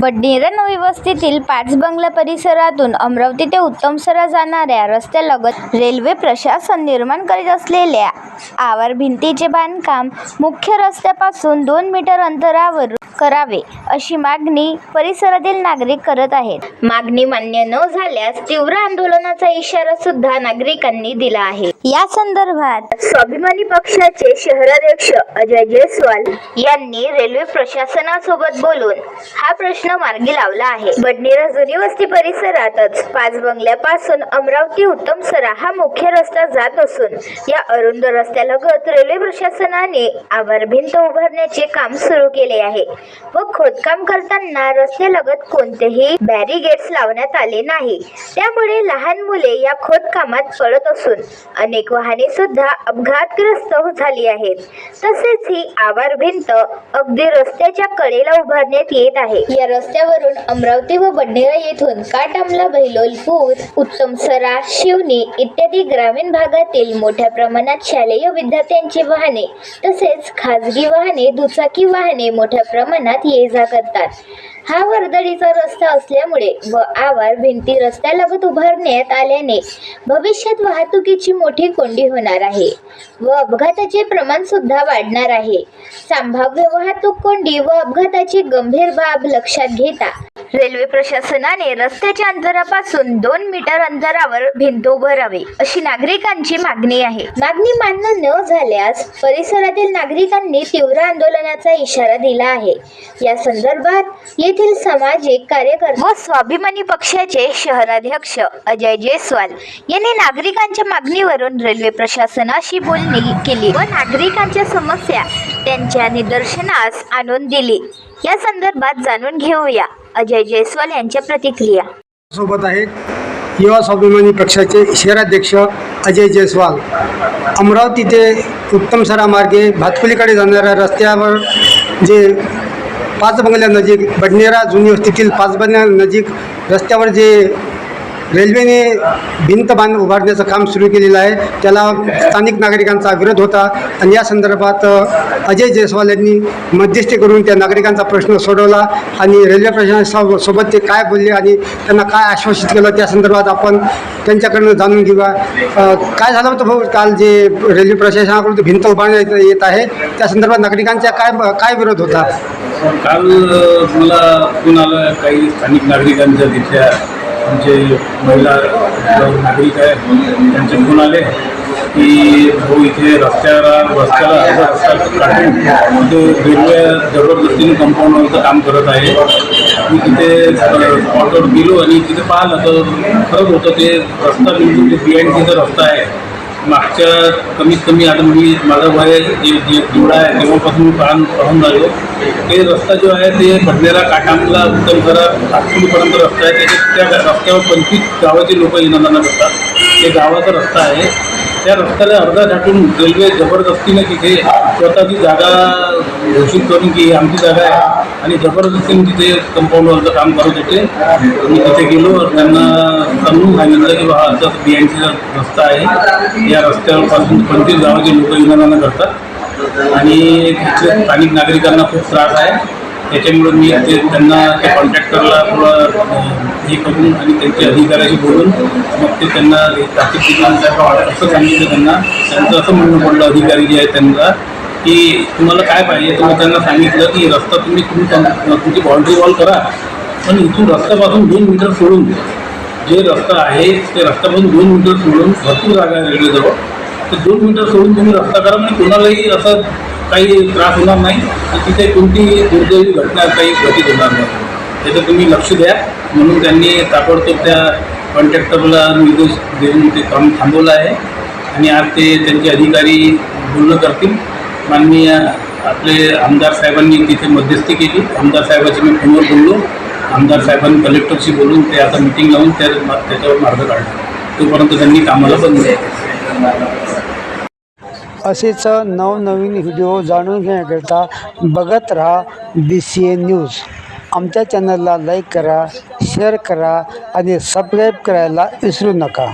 बडनेरा नवी वस्तीतील पाच बंगला परिसरातून अमरावती ते उत्तमसरा जाणाऱ्या रस्त्यालगत रेल्वे प्रशासन निर्माण करीत असलेल्या आवार भिंतीचे बांधकाम मुख्य रस्त्यापासून दोन मीटर अंतरावर करावे अशी मागणी परिसरातील नागरिक करत आहेत. मागणी मान्य न झाल्यास तीव्र आंदोलनाचा इशारा सुद्धा नागरिकांनी दिला आहे. या संदर्भात स्वाभिमानी पक्षाचे शहराध्यक्ष अजय जयस्वाल यांनी रेल्वे प्रशासनासोबत बोलून हा प्रश्न मार्गी लावला आहे. बडनेरा जुनी वस्ती परिसरातच पाच बंगल्यापासून अमरावती उत्तमसरा हा मुख्य रस्ता जात असून या अरुंद रस्त्यालगत रेल्वे प्रशासनाने आवार भिंत उभारण्याचे काम सुरू केले आहे. व खोदकाम करताना रस्त्यालगत कोणतेही बॅरिगेट्स लावण्यात आले नाही. त्यामुळे लहान मुले या खोदकामात पडत असून अनेक वाहने सुद्धा अपघातग्रस्त झाली आहेत. तसेच ही आवार भिंत अगदी रस्त्याच्या कडेला उभारण्यात येत आहे. या रस्त्यावरून अमरावती व बडनेरा येथून काटमला भैलोलपूर उत्तम उत्तमसरा शिवनी इत्यादी ग्रामीण भागातील मोठ्या प्रमाणात शालेय विद्यार्थ्यांची वाहने तसेच खाजगी वाहने दुचाकी वाहने मोठ्या प्रमाणात ህፃናት ይይዛ ቀጣል हा वर्दळीचा रस्ता असल्यामुळे व आवार भिंती रस्त्यालगत उभारण्यात आल्याने भविष्यात वाहतुकीची मोठी कोंडी होणार आहे व अपघाताचे प्रमाण सुद्धा वाढणार आहे. संभाव्य वाहतूक कोंडी व अपघाताची गंभीर बाब लक्षात घेता रेल्वे प्रशासनाने रस्त्याच्या अंतरापासून दोन मीटर अंतरावर भिंत उभारावी अशी नागरिकांची मागणी आहे. मागणी मान्य न झाल्यास परिसरातील नागरिकांनी तीव्र आंदोलनाचा इशारा दिला आहे. या संदर्भात येथील सामाजिक कार्यकर्ते व स्वाभिमानी पक्षाचे शहराध्यक्ष अजय जयस्वाल यांनी नागरिकांच्या मागणीवरून रेल्वे प्रशासनाशी बोलणी केली व नागरिकांच्या समस्या त्यांच्या निदर्शनास आणून दिली. या संदर्भात जाणून घेऊया अजय जयस्वाल यांच्या प्रतिक्रिया. सोबत आहेत युवा स्वाभिमानी पक्षाचे शहराध्यक्ष अजय जयस्वाल. अमरावती ते उत्तमसरा मार्गे भातकुलीकडे जाणाऱ्या रस्त्यावर जे पाच बंगल्यानजीक बडनेरा जुनी वस्तीतील पाच बंगल्यानजीक रस्त्यावर जे रेल्वेने भिंत बांध उभारण्याचं काम सुरू केलेलं आहे. त्याला स्थानिक नागरिकांचा विरोध होता आणि या संदर्भात अजय जयस्वाल यांनी मध्यस्थी करून त्या नागरिकांचा प्रश्न सोडवला आणि रेल्वे प्रशासना सोबत ते काय बोलले आणि त्यांना काय आश्वासित केलं त्या संदर्भात आपण त्यांच्याकडनं जाणून घेऊया. काय झालं होतं भाऊ? काल जे रेल्वे प्रशासनाकडून ते भिंत उभारण्यात येत आहे त्या संदर्भात नागरिकांचा काय काय विरोध होता? काल मला फोन आला काही स्थानिक नागरिकांच्या तिथल्या आमचे महिला नागरिक आहेत त्यांचे फोन आले की भाऊ इथे रस्त्याला रस्त्याला अर्धा रस्ता काढून तो रेल्वे जबरदस्तीने कंपाऊंडवरचं काम करत आहे. मी तिथे स्पॉटवर गेलो आणि तिथे पाहिलं तर खरंच होतं ते रस्ता बिलकुल ते बिहाइंड तिथं रस्ता आहे. मागच्या कमीत कमी आता मी म्हणजे माझं वय जे जे जेवढं आहे तेव्हापासून मी पाहून पाहून ते रस्ता जो आहे ते बडनेरा काटामला उत्तम जरा नागपूरपर्यंत रस्ता आहे. त्याच्या त्या रस्त्यावर पंचवीस गावाचे लोक येणार जाणं करतात ते गावाचा रस्ता आहे. त्या रस्त्याला अर्धा झाटून रेल्वे जबरदस्तीने तिथे स्वतःची जागा घोषित करून की आमची जागा आहे. आणि जबरदस्तीने म्हणजे तिथे कंपाऊंडवरचं काम करत होते. मी तिथे गेलो त्यांना समजून सांगितलं की बा असं सीचा रस्ता आहे. या रस्त्यापासून पंचवीस गावाचे लोक येणं करतात आणि तिथले स्थानिक नागरिकांना खूप त्रास आहे. त्याच्यामुळे मी ते त्यांना त्या कॉन्ट्रॅक्टरला थोडं हे करून आणि त्यांच्या अधिकाऱ्याशी बोलून मग ते त्यांना ताकीद दिली असं सांगितलं त्यांना. त्यांचं असं म्हणणं पडलं अधिकारी जे आहे त्यांना की तुम्हाला काय पाहिजे? तर त्यांना सांगितलं की रस्ता तुम्ही तुम्ही तुमची बाउंड्री वॉल करा. पण इथून रस्त्यापासून दोन मीटर सोडून जे रस्ता आहे ते रस्त्यापासून दोन मीटर सोडून भरपूर जागा आहे रेल्वेजवळ. तर दोन मीटर सोडून तुम्ही रस्ता करा म्हणजे कोणालाही असं काही त्रास होणार नाही. आणि तिथे कोणतीही दुर्दैवी घटना काही घटित होणार नाही. त्याचं तुम्ही लक्ष द्या. म्हणून त्यांनी ताबडतोब त्या कॉन्ट्रॅक्टरला निर्देश देऊन ते काम थांबवलं आहे. आणि आज ते त्यांचे अधिकारी बोलणं करतील. माननीय आपले आमदार साहेबांनी तिथे मध्यस्थी केली. आमदार साहेबाची मी फोनवर बोललो. आमदार साहेबांनी कलेक्टरशी बोलून ते आता मिटिंग लावून त्या त्याच्यावर मार्ग काढला. तोपर्यंत त्यांनी कामाला बंद असेच नवनवीन व्हिडिओ जाणून घेण्याकरिता बघत राहा बी सी ए न्यूज आमच्या चॅनलला लाईक करा शेअर करा आणि सबस्क्राईब करायला विसरू नका.